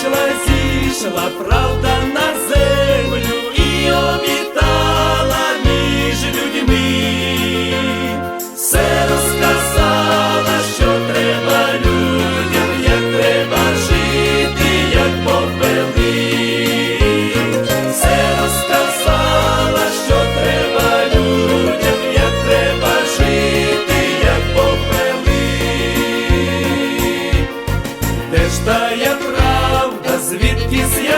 зійшла, зійшла правда на землю і обітала між людьми, все розказала, що треба людям, як треба жити, як повели, все розказала, що треба людям, як треба жити, як повели, де ж та я як. It's